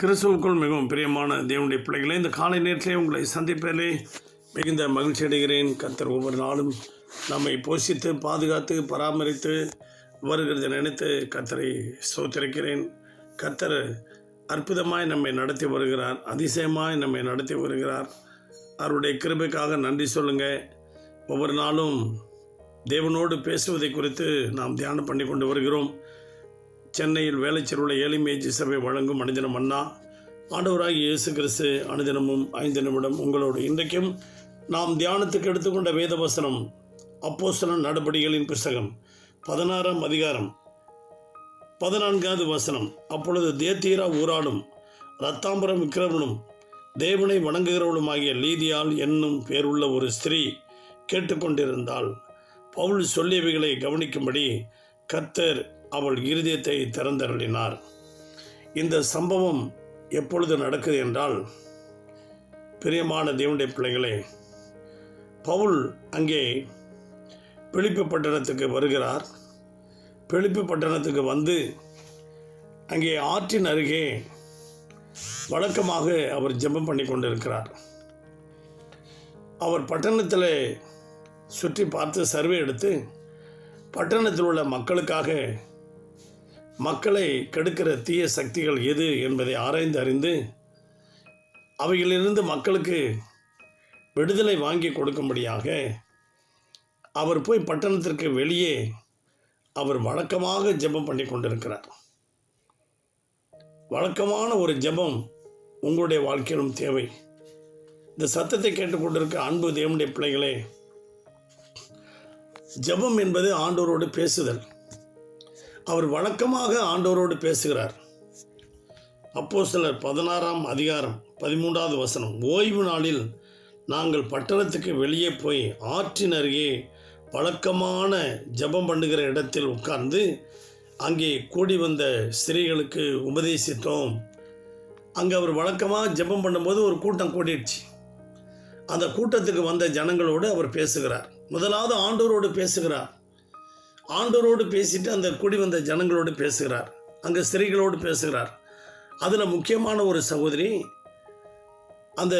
கிறிஸ்துவுக்குள் மிகவும் பிரியமான தேவனுடைய பிள்ளைகளே இந்த காலை நேரத்திலே உங்களை சந்திப்பதிலே மிகுந்த மகிழ்ச்சி அடைகிறேன். கத்தர் ஒவ்வொரு நாளும் நம்மை போஷித்து பாதுகாத்து பராமரித்து வருகிறத நினைத்து கத்தரை சோத்திருக்கிறேன் கத்தர் அற்புதமாய் நம்மை நடத்தி வருகிறார் அதிசயமாய் நம்மை நடத்தி வருகிறார். அவருடைய கிருபைக்காக நன்றி சொல்லுங்கள் ஒவ்வொரு நாளும் தேவனோடு பேசுவதை குறித்து நாம் தியானம் பண்ணி கொண்டு வருகிறோம். சென்னையில் வேலைச்செருவுள்ள ஏழிமேஜி சபை வழங்கும் அனுதினம் அண்ணா. ஆண்டவராகி இயேசு கிறிஸ்து அனுதினமும் ஐந்து நிமிடம் உங்களோடு இன்றைக்கும் நாம் தியானத்துக்கு எடுத்துக்கொண்ட வேத வசனம் அப்போஸ்தலன் நடபடிகளின் புஸ்தகம் பதினாறாம் அதிகாரம் பதினான்காவது வசனம். அப்பொழுது தேத்தீரா ஊராடும் ரத்தாம்பரம் விக்கிரமனும் தேவனை வணங்குகிறவளுமாகிய லீதியால் என்னும் பேருள்ள ஒரு ஸ்திரீ கேட்டுக்கொண்டிருந்தாள். பவுல் சொல்லியவைகளை கவனிக்கும்படி கத்தர் அவள் இருதயத்தை திறந்தருளினார். இந்த சம்பவம் எப்பொழுது நடக்குது என்றால் பிரியமான தேவனுடைய பிள்ளைகளே பவுல் அங்கே பிழிப்பு பட்டணத்துக்கு வருகிறார். பிழிப்பு பட்டணத்துக்கு வந்து அங்கே ஆற்றின் அருகே வழக்கமாக அவர் ஜெபம் பண்ணி கொண்டிருக்கிறார். அவர் பட்டணத்தில் சுற்றி பார்த்து சர்வே எடுத்து பட்டணத்தில் உள்ள மக்களுக்காக மக்களை கெடுக்கிற தீய சக்திகள் எது என்பதை ஆராய்ந்து அறிந்து அவைகளிலிருந்து மக்களுக்கு விடுதலை வாங்கி கொடுக்கும்படியாக அவர் போய் பட்டணத்திற்கு வெளியே அவர் வழக்கமாக ஜெபம் பண்ணி கொண்டிருக்கிறார். வழக்கமான ஒரு ஜெபம் உங்களுடைய வாழ்க்கையிலும் தேவை. இந்த சத்தத்தை கேட்டுக்கொண்டிருக்க அன்பு தேவனுடைய பிள்ளைகளே ஜெபம் என்பது ஆண்டோரோடு பேசுதல். அவர் வழக்கமாக ஆண்டவரோடு பேசுகிறார். அப்போ சிலர் பதினாறாம் அதிகாரம் பதிமூன்றாவது வசனம். ஓய்வு நாளில் நாங்கள் பட்டணத்துக்கு வெளியே போய் ஆற்றின் அருகே வழக்கமான ஜெபம் பண்ணுகிற இடத்தில் உட்கார்ந்து அங்கே கூடி வந்த ஸ்திரீகளுக்கு உபதேசித்தோம். அங்கே அவர் வழக்கமாக ஜெபம் பண்ணும்போது ஒரு கூட்டம் கூடிடுச்சு. அந்த கூட்டத்துக்கு வந்த ஜனங்களோடு அவர் பேசுகிறார். முதலாவது ஆண்டோரோடு பேசுகிறார். ஆண்டவரோடு பேசிட்டு அந்த கூடி வந்த ஜனங்களோடு பேசுகிறார். அங்கே ஸ்திரீகளோடு பேசுகிறார். அதில் முக்கியமான ஒரு சகோதரி அந்த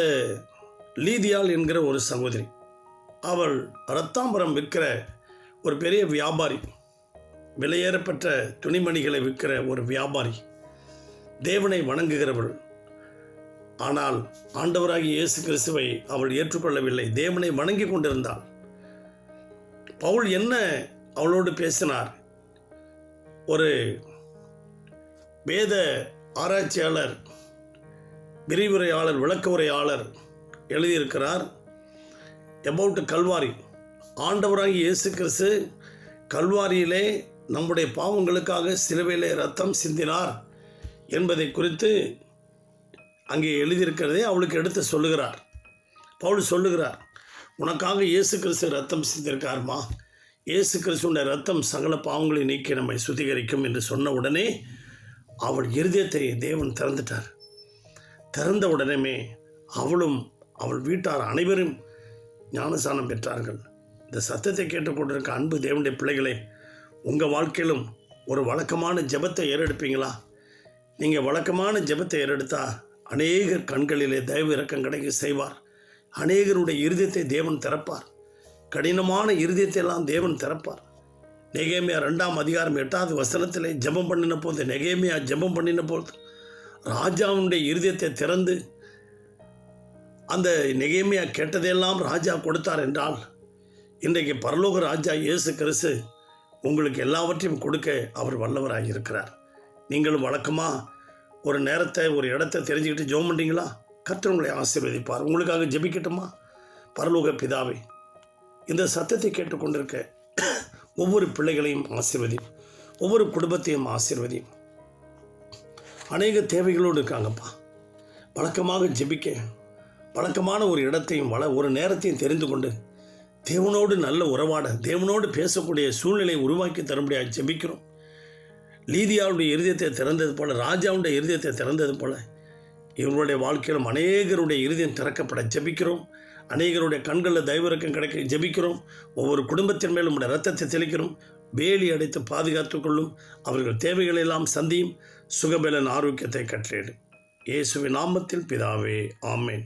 லீதியால் என்கிற ஒரு சகோதரி. அவள் ரத்தாம்பரம் விற்கிற ஒரு பெரிய வியாபாரி. விலையேறப்பட்ட துணிமணிகளை விற்கிற ஒரு வியாபாரி. தேவனை வணங்குகிறவள். ஆனால் ஆண்டவராகி இயேசு கிறிஸ்துவை அவள் ஏற்றுக்கொள்ளவில்லை. தேவனை வணங்கி கொண்டிருந்தாள். பவுல் என்ன அவளோடு பேசினார். ஒரு வேத ஆராய்ச்சியாளர் விரிவுரையாளர் விளக்க உரையாளர் எழுதியிருக்கிறார். About Calvary. ஆண்டவராகி இயேசு கிறிஸ்து கல்வாரியிலே நம்முடைய பாவங்களுக்காக சிலுவையிலே ரத்தம் சிந்தினார் என்பதை குறித்து அங்கே எழுதியிருக்கிறதை அவளுக்கு எடுத்து சொல்லுகிறார். பவுல் சொல்லுகிறார் உனக்காக இயேசு கிறிஸ்து ரத்தம் சிந்திருக்காருமா? இயேசு கிறிஸ்துடைய ரத்தம் சகல பாவங்களை நீக்கி நம்மை சுத்திகரிக்கும் என்று சொன்ன உடனே அவள் இருதயத்தை தேவன் திறந்துட்டார். திறந்த உடனே அவளும் அவள் வீட்டார் அனைவரும் ஞானசானம் பெற்றார்கள். இந்த சத்தத்தை கேட்டுக்கொண்டிருக்க அன்பு தேவனுடைய பிள்ளைகளே உங்கள் வாழ்க்கையிலும் ஒரு வழக்கமான ஜெபத்தை ஏறெடுப்பீங்களா? நீங்கள் வழக்கமான ஜெபத்தை ஏறெடுத்தால் அநேகர் கண்களிலே தயவு இறக்கம் கிடைக்க செய்வார். அநேகருடைய இருதயத்தை தேவன் திறப்பார். கடினமான இருதயத்தை எல்லாம் தேவன் திறப்பார். நெகேமியா ரெண்டாம் அதிகாரம் எட்டாவது வசனத்திலே ஜெபம் பண்ணின போது நெகேமியா ஜெபம் பண்ணின போது ராஜாவுடைய இருதயத்தை திறந்து அந்த நெகேமியா கேட்டதையெல்லாம் ராஜா கொடுத்தார் என்றால் இன்றைக்கு பரலோக ராஜா இயேசு கிறிஸ்து உங்களுக்கு எல்லாவற்றையும் கொடுக்க அவர் வல்லவராக இருக்கிறார். நீங்களும் வழக்கமாக ஒரு நேரத்தை ஒரு இடத்தை தெரிஞ்சுக்கிட்டு ஜெபம் பண்ணுறீங்களா கர்த்தர் உங்களை ஆசீர்வதிப்பார். உங்களுக்காக ஜெபிக்கட்டுமா? பரலோக பிதாவை இந்த சத்தத்தை கேட்டுக்கொண்டிருக்க ஒவ்வொரு பிள்ளைகளையும் ஆசிர்வதி ஒவ்வொரு குடும்பத்தையும் ஆசிர்வதி அநேக தேவைகளோடு இருக்காங்கப்பா. வழக்கமாக ஜெபிக்க வழக்கமான ஒரு இடத்தையும் வள ஒரு நேரத்தையும் தெரிந்து கொண்டு தேவனோடு நல்ல உறவாட தேவனோடு பேசக்கூடிய சூழ்நிலையை உருவாக்கி தரும்படியாக ஜெபிக்கிறோம். லீதியாவுடைய இருதயத்தை திறந்தது போல ராஜாவுடைய இருதயத்தை திறந்தது போல இவர்களுடைய வாழ்க்கையிலும் அநேகருடைய இருதயம் திறக்கப்பட ஜெபிக்கிறோம். அநேகருடைய கண்களில் தயவிறக்கம் கிடைக்க ஜெபிக்கிறோம். ஒவ்வொரு குடும்பத்தின் மேலும் உடைய ரத்தத்தை தெளிக்கிறோம். வேலி அடைத்து பாதுகாத்து கொள்ளும். அவர்கள் தேவைகளெல்லாம் சந்தியும். சுகபலன் ஆரோக்கியத்தை கற்றேடு. இயேசுவின் நாமத்தில் பிதாவே ஆமேன்.